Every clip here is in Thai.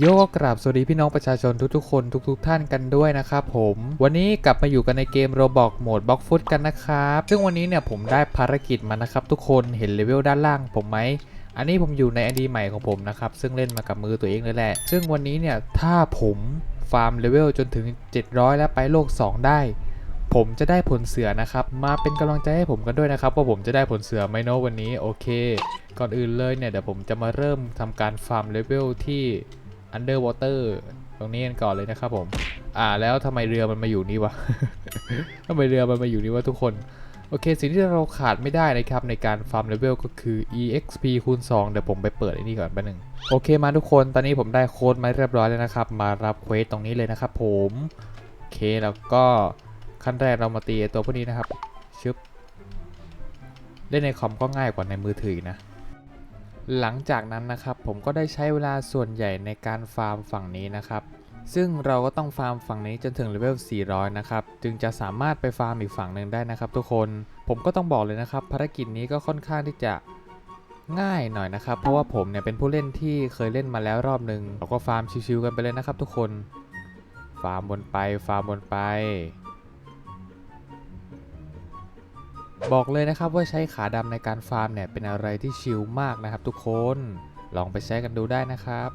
โยกกราบสวัสดีพี่น้องประชาชนทุกๆคนทุก ๆ ท่านกันด้วยนะครับผม วันนี้กลับมาอยู่กันในเกมโรบอกโหมดบล็อกฟุตกันนะครับ ซึ่งวันนี้เนี่ยผมได้ภารกิจมานะครับ ทุกคนเห็นเลเวลด้านล่างผมไหมอันนี้ผมอยู่ในอดีใหม่ของผมนะครับ ซึ่งเล่นมากับมือตัวเองเลยแหละ ซึ่งวันนี้เนี่ยถ้าผมฟาร์มเลเวลจนถึง 700 แล้วไปโลก 2 ได้ ผมจะได้ผลเสือนะครับ มาเป็นกำลังใจให้ผมกันด้วยนะครับ ว่าผมจะได้ผลเสือไหมเนาะวันนี้โอเค ก่อนอื่นเลยเนี่ยเดี๋ยวผมจะมาเริ่มทำการฟาร์มเลเวลที่ Underwater ตรงนี้กันก่อนเลยนะครับผม อ่าแล้วทำไมเรือมันมาอยู่นี่วะทำไมเรือมันมาอยู่นี่วะทุกคน โอเค สิ่งที่เราขาดไม่ได้นะครับ ในการฟาร์มเลเวลก็คือ exp คูณ 2 เดี๋ยวผมไปเปิดไอ้นี่ก่อนแป๊บนึง โอเคมาทุกคนตอนนี้ผมได้โค้ดมาเรียบร้อยแล้วนะครับ มารับเควสตรงนี้เลยนะครับผมโอเคแล้วก็ขั้นแรกเรามาตีตัวพวกนี้นะครับชึบเล่นในคอมก็ง่ายกว่าในมือถือนะ หลังจากนั้นนะครับผมก็ได้ใช้เวลาส่วนใหญ่ในการฟาร์มฝั่งนี้นะครับ ซึ่งเราก็ต้องฟาร์มฝั่งนี้จนถึงเลเวล 400 นะครับ จึงจะสามารถไปฟาร์มอีกฝั่งหนึ่งได้นะครับ ทุกคน ผมก็ต้องบอกเลยนะครับ ภารกิจนี้ก็ค่อนข้างที่จะง่ายหน่อยนะครับ เพราะว่าผมเนี่ยเป็นผู้เล่นที่เคยเล่นมาแล้วรอบหนึ่งเราก็ฟาร์มชิวๆกันไปเลยนะครับ ทุกคน ฟาร์มบนไป ฟาร์มบนไป บอกเลยนะครับว่าใช้ขาดำในการฟาร์มเนี่ยเป็นอะไรที่ชิลมากนะครับทุกคน ลองไปใช้กันดูได้นะครับ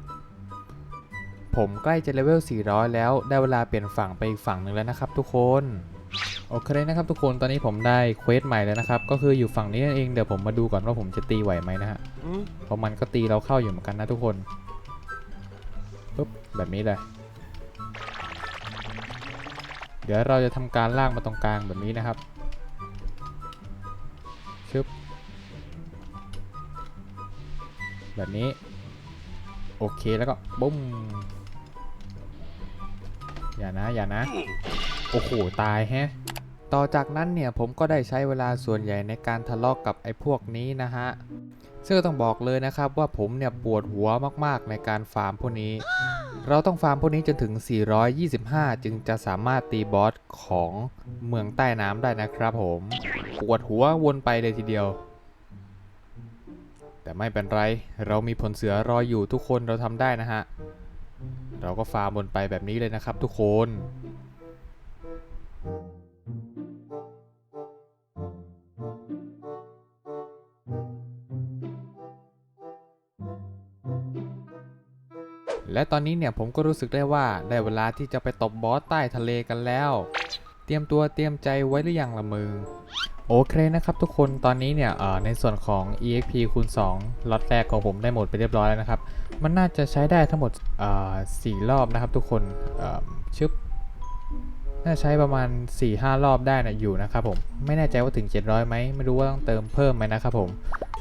ผมใกล้จะเลเวล 400 แล้วได้เวลาเปลี่ยนฝั่งไปอีกฝั่งหนึ่งแล้วนะครับทุกคนโอเคนะครับทุกคนตอนนี้ผมได้เควสใหม่แล้วนะครับ ก็คืออยู่ฝั่งนี้นั่นเองเดี๋ยวผมมาดูก่อนว่าผมจะตีไหวไหมนะฮะเพราะมันก็ตีเราเข้าอยู่เหมือนกันนะทุกคนปุ๊บแบบนี้เลยเดี๋ยวเราจะทำการลากมาตรงกลางแบบนี้นะครับ ชึบแบบนี้ โอเคแล้วก็บุ้มอย่านะอย่านะ โอ้โห ตายแฮะ ต่อจากนั้นเนี่ยผมก็ได้ใช้เวลาส่วนใหญ่ในการทะเลาะกกับไอ้พวกนี้นะฮะ ซึ่งต้องบอกเลยนะครับว่าผมเนี่ยปวดหัวมากๆในการฟาร์มพวกนี้ เราต้องฟาร์มพวกนี้จนถึง 425 จึงจะสามารถตีบอสของเมืองใต้น้ำได้นะครับผม ปวดหัววนไปเลยทีเดียว แต่ไม่เป็นไร เรามีผลเสือรออยู่ทุกคนเราทำได้นะฮะ เราก็ฟาร์มวนไปแบบนี้เลยนะครับทุกคน และตอนนี้เนี่ยผมก็รู้สึกได้ว่าได้เวลาที่จะไปตบบอสใต้ทะเลกันแล้ว เตรียมตัวเตรียมใจไว้หรือยังละมึงโอเคนะครับทุกคนตอนนี้เนี่ยเอ่อในส่วนของ exp คูณ2ล็อตแรกของผมได้หมดไปเรียบร้อยแล้วนะครับ มันน่าจะใช้ได้ทั้งหมดเอ่อสี่รอบนะครับทุกคนเอ่อชึบน่าใช้ประมาณ 4-5 รอบได้นะอยู่นะครับผมไม่แน่ใจว่าถึง 700ไหมไม่รู้ว่าต้องเติมเพิ่มไหมนะครับผม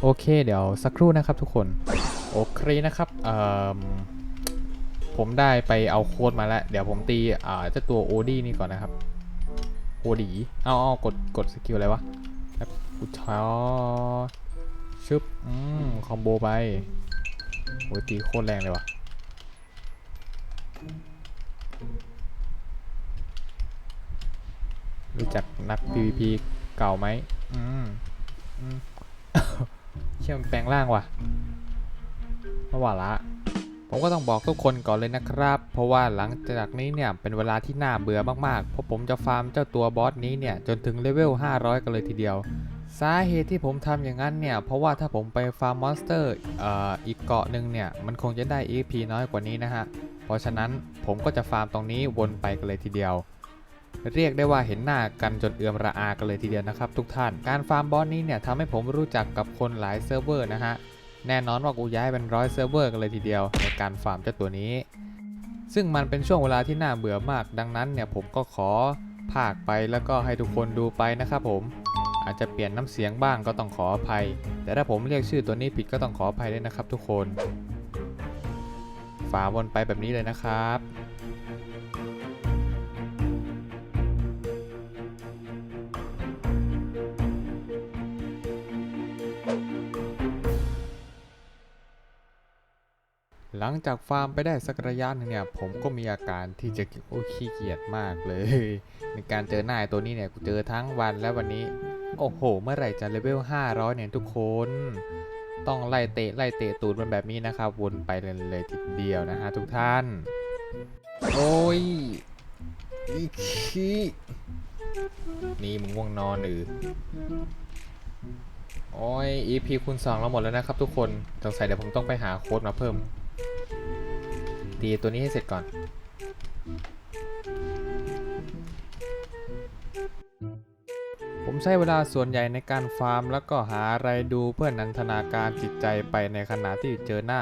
โอเค เดี๋ยวสักครู่นะครับทุกคนโอเคนะครับเอ่อ ผมได้ไปเอาโค้ดมาแล้ว เดี๋ยวผมตีอ่าเจ้าตัวโอดีนี่ก่อนนะครับโอดีเอาเอากดกดสกิลอะไรวะแอปกูชอชึบอืมคอมโบไปโอ้ตีโคตรแรงเลยวะรู้จักนัก PVP เก่าไหมอืมอืมเชื่อมแปลงร่างว่ะเมื่อวานละ ผมก็ต้องบอกทุกคนก่อนเลยนะครับ เพราะว่าหลังจากนี้เนี่ยเป็นเวลาที่น่าเบื่อมากๆ เพราะผมจะฟาร์มเจ้าตัวบอสนี้เนี่ยจนถึงเลเวล 500 กันเลยทีเดียว สาเหตุที่ผมทำอย่างนั้นเนี่ย เพราะว่าถ้าผมไปฟาร์มมอนสเตอร์อีกเกาะหนึ่งเนี่ย มันคงจะได้ EP น้อยกว่านี้นะฮะ เพราะฉะนั้นผมก็จะฟาร์มตรงนี้วนไปกันเลยทีเดียวเรียกได้ว่าเห็นหน้ากันจนเอือมระอากันเลยทีเดียวนะครับทุกท่าน การฟาร์มบอสนี้เนี่ยทำให้ผมรู้จักกับคนหลายเซิร์ฟเวอร์นะฮะ แน่นอนว่ากูย้ายเป็นร้อยเซิร์ฟเวอร์กันเลยทีเดียวในการฟาร์มเจ้าตัวนี้ ซึ่งมันเป็นช่วงเวลาที่น่าเบื่อมาก ดังนั้นเนี่ยผมก็ขอพากไปแล้วก็ให้ทุกคนดูไปนะครับผม อาจจะเปลี่ยนน้ำเสียงบ้างก็ต้องขออภัย แต่ถ้าผมเรียกชื่อตัวนี้ผิดก็ต้องขออภัยด้วยนะครับทุกคนฝาวนไปแบบนี้เลยนะครับ หลังจากฟาร์มไปได้สักระยะหนึงเนี่ย ผมก็มีอาการที่จะโอ้ขี้เกียจมากเลย ในการเจอหน้าตัวนี้เนี่ยกูเจอทั้งวันแล้ววันนี้ โอ้โห เมื่อไหร่จะเลเวล 500 เนี่ยทุกคน ต้องไล่เตะไล่เตะตูดมันแบบนี้นะครับ วนไปเลยเลยทีเดียวนะฮะทุกท่าน โอ้ยอีขี้นี่มึงง่วงนอนหรือโอ้ย EP คูณ2เราหมดแล้วนะครับทุกคน สงสัยเดี๋ยวผมต้องไปหาโค้ดมาเพิ่ม ตีตัวนี้ให้เสร็จก่อน ผมใช้เวลาส่วนใหญ่ในการฟาร์ม แล้วก็หาอะไรดูเพื่อนันทนาการจิตใจไปในขณะที่เจอหน้า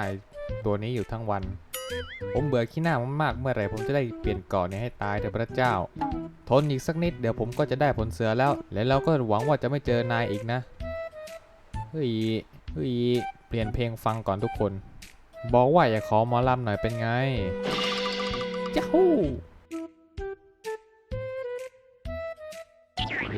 ตัวนี้อยู่ทั้งวัน ผมเบื่อขี้หน้ามากๆเมื่อไหร่ผมจะได้เปลี่ยนกาะเนี่ยให้ตายเถอะพระเจ้า ทนอีกสักนิดเดี๋ยวผมก็จะได้ผลเสือแล้ว และเราก็หวังว่าจะไม่เจอนายอีกนะ เฮ้ย เฮ้ย เปลี่ยนเพลงฟังก่อนทุกคน บอกว่าอยากขอหมอลำหน่อยเป็นไงจ้าฮู้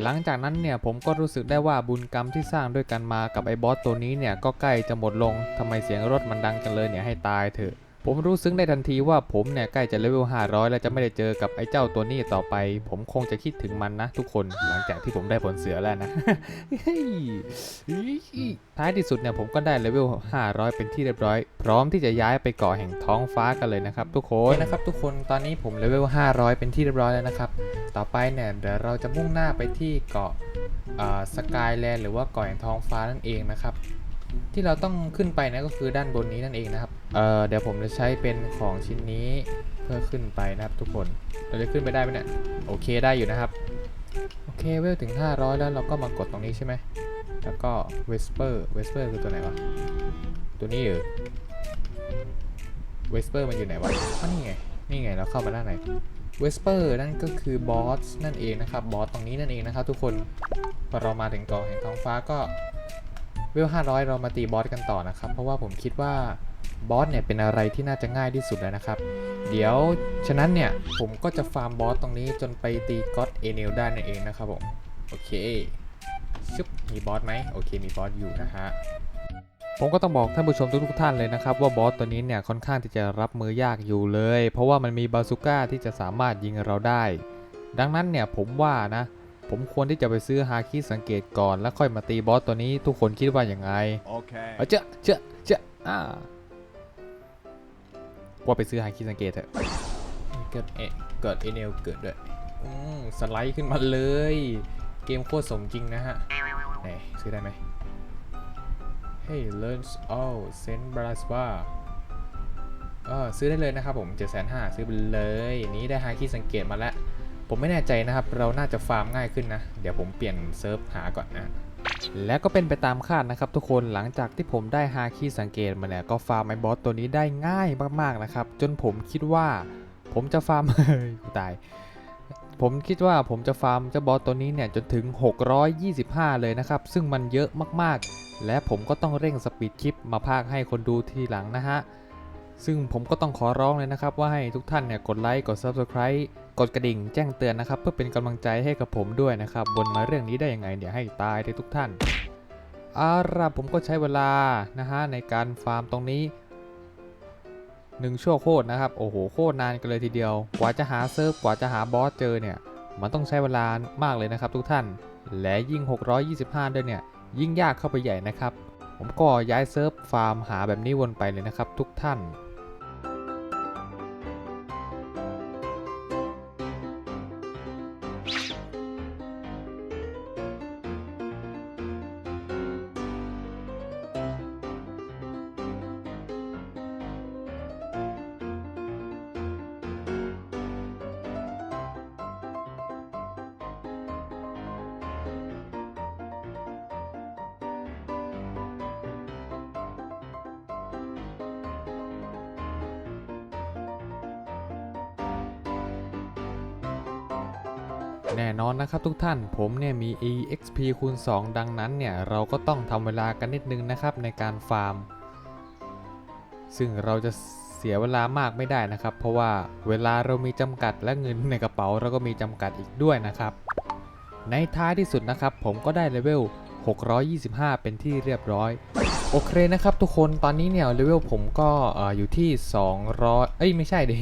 หลังจากนั้นเนี่ยผมก็รู้สึกได้ว่าบุญกรรมที่สร้างด้วยกันมากับไอ้บอสตัวนี้เนี่ยก็ใกล้จะหมดลงทำไมเสียงรถมันดังจังเลยเนี่ยให้ตายเถอะ ผมรู้ซึ้งได้ทันทีว่าผมเนี่ยใกล้จะเลเวล 500 แล้วจะไม่ได้เจอกับไอ้เจ้าตัวนี้ต่อไป ผมคงจะคิดถึงมันนะทุกคนหลังจากที่ผมได้ผลเสือแล้วนะ ท้ายที่สุดเนี่ยผมก็ได้เลเวล 500 เป็นที่เรียบร้อย พร้อมที่จะย้ายไปเกาะแห่งท้องฟ้ากันเลยนะครับทุกคนนะครับทุกคนตอนนี้ผมเลเวล 500 เป็นที่เรียบร้อยแล้วนะครับ ต่อไปเนี่ยเดี๋ยวเราจะมุ่งหน้าไปที่เกาะสกายแลนด์หรือว่าเกาะแห่งท้องฟ้านั่นเองนะครับ ที่เราต้องขึ้นไปนะก็คือด้านบนนี้นั่นเองนะครับเอ่อเดี๋ยวผมจะใช้เป็นของชิ้นนี้เพื่อขึ้นไปนะครับทุกคน เราจะขึ้นไปได้ไหมเนี่ย โอเคได้อยู่นะครับ โอเคเวลถึง 500 แล้วเราก็มากดตรงนี้ใช่ไหม แล้วก็ Whisper Whisper คือตัวไหนวะ ตัวนี้เหรอ Whisper มันอยู่ไหนวะอ๋อนี่ไง นี่ไงเราเข้ามาด้านไหน Whisper นั่นก็คือบอสนั่นเองนะครับ บอสตรงนี้นั่นเองนะครับทุกคน พอเรามาถึงเกาะแห่งท้องฟ้าก็ เวล500 เรามาตีบอสกันต่อนะครับ เพราะว่าผมคิดว่าบอสเนี่ยเป็นอะไรที่น่าจะง่ายที่สุดแล้วนะครับ เดี๋ยวฉะนั้นเนี่ยผมก็จะฟาร์มบอสตรงนี้จนไปตีก็อดเอเนลได้นั่นเองนะครับผม โอเคชุบมีบอสไหมโอเคมีบอสอยู่นะฮะผมก็ต้องบอกท่านผู้ชมทุกๆท่านเลยนะครับ ว่าบอสตัวนี้เนี่ยค่อนข้างที่จะรับมือยากอยู่เลย เพราะว่ามันมีบาซูก้าที่จะสามารถยิงเราได้ ดังนั้นเนี่ยผมว่านะ ผมควรที่จะไปซื้อฮาคิสังเกตก่อนแล้วค่อยมาตีบอสตัวนี้ทุกคนคิดว่าอย่างไง Okay. เอาเจ้าเจ้าเจ้าอ่าว่าไปซื้อฮาคิสังเกตเถอะเกิดเอะเกิดเอเนลเกิดด้วยอืมสไลด์ขึ้นมาเลย เกมโคตรสมจริงนะฮะไหนซื้อได้ไหม Hey learns all send b r a s w a เออซื้อได้เลยนะครับผม7 5 0 0ซื้อไปเลย นี้ได้ฮาคิสังเกตมาแล้ว ผมไม่แน่ใจนะครับ เราน่าจะฟาร์มง่ายขึ้นนะ เดี๋ยวผมเปลี่ยนเซิร์ฟหาก่อนนะและก็เป็นไปตามคาดนะครับ ทุกคนหลังจากที่ผมได้ฮาคีสังเกตมาเนี่ยก็ฟาร์มไอ้บอสตัวนี้ได้ง่ายมากๆนะครับ จนผมคิดว่า ผมจะฟาร์มเฮ้ยกูตาย ผมคิดว่าผมจะฟาร์มเจ้าบอสตัวนี้เนี่ยจนถึง 625 เลยนะครับ ซึ่งมันเยอะมากๆ และผมก็ต้องเร่งสปีดคลิปมาพากให้คนดูทีหลังนะฮะซึ่งผมก็ต้องขอร้องเลยนะครับว่าให้ทุกท่านเนี่ยกดไลค์กด Subscribe กดกระดิ่งแจ้งเตือนนะครับ เพื่อเป็นกำลังใจให้กับผมด้วยนะครับบนมาเรื่องนี้ได้ยังไงเดี๋ยวให้ตายเลยทุกท่านอาล่ะผมก็ใช้เวลานะฮะในการฟาร์มตรงนี้หนึ่งชั่วโคตรนะครับโอ้โหโคตรนานกันเลยทีเดียว กว่าจะหาเซิร์ฟกว่าจะหาบอสเจอเนี่ยมันต้องใช้เวลามากเลยนะครับ ทุกท่าน และยิ่ง 625 ด้วยเนี่ยยิ่งยากเข้าไปใหญ่นะครับ ผมก็ย้ายเซิร์ฟฟาร์มหาแบบนี้วนไปเลยนะครับ ทุกท่าน แน่นอนนะครับทุกท่านผมเนี่ยมี EXP คูณ 2 ดังนั้นเนี่ยเราก็ต้องทำเวลากันนิดนึงนะครับในการฟาร์ม ซึ่งเราจะเสียเวลามากไม่ได้นะครับ เพราะว่าเวลาเรามีจำกัดและเงินในกระเป๋าเราก็มีจำกัดอีกด้วยนะครับ ในท้ายที่สุดนะครับผมก็ได้เลเวล625 เป็นที่เรียบร้อย โอเคนะครับทุกคนตอนนี้เนี่ยเลเวลผมก็ออยู่ที่ 200 เอ้ยไม่ใช่ดิ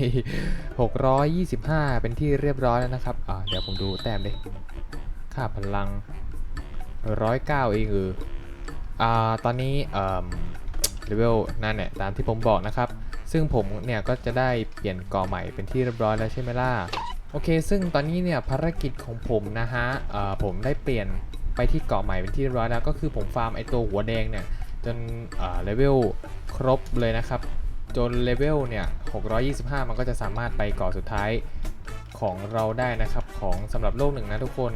625 เป็นที่เรียบร้อยแล้วนะครับเดี๋ยวผมดูแต้มดิค่าพลัง 109 เองเอออ่าตอนนี้เลเวลนั่นเนี่ยตามที่ผมบอกนะครับ ซึ่งผมเนี่ยก็จะได้เปลี่ยนก่อใหม่เป็นที่เรียบร้อยแล้วใช่ไหมล่ะโอเค ซึ่งตอนนี้เนี่ยภารกิจของผมนะฮะผมได้เปลี่ยนไปที่เกาะใหม่เป็นที่เรียบร้อยแล้วก็คือผมฟาร์มไอตัวหัวแดงเนี่ย จนเลเวลครบเลยนะครับ จนเลเวลเนี่ย 625 มันก็จะสามารถไปเกาะสุดท้ายของเราได้นะครับ ของสำหรับโลกหนึ่งนะทุกคน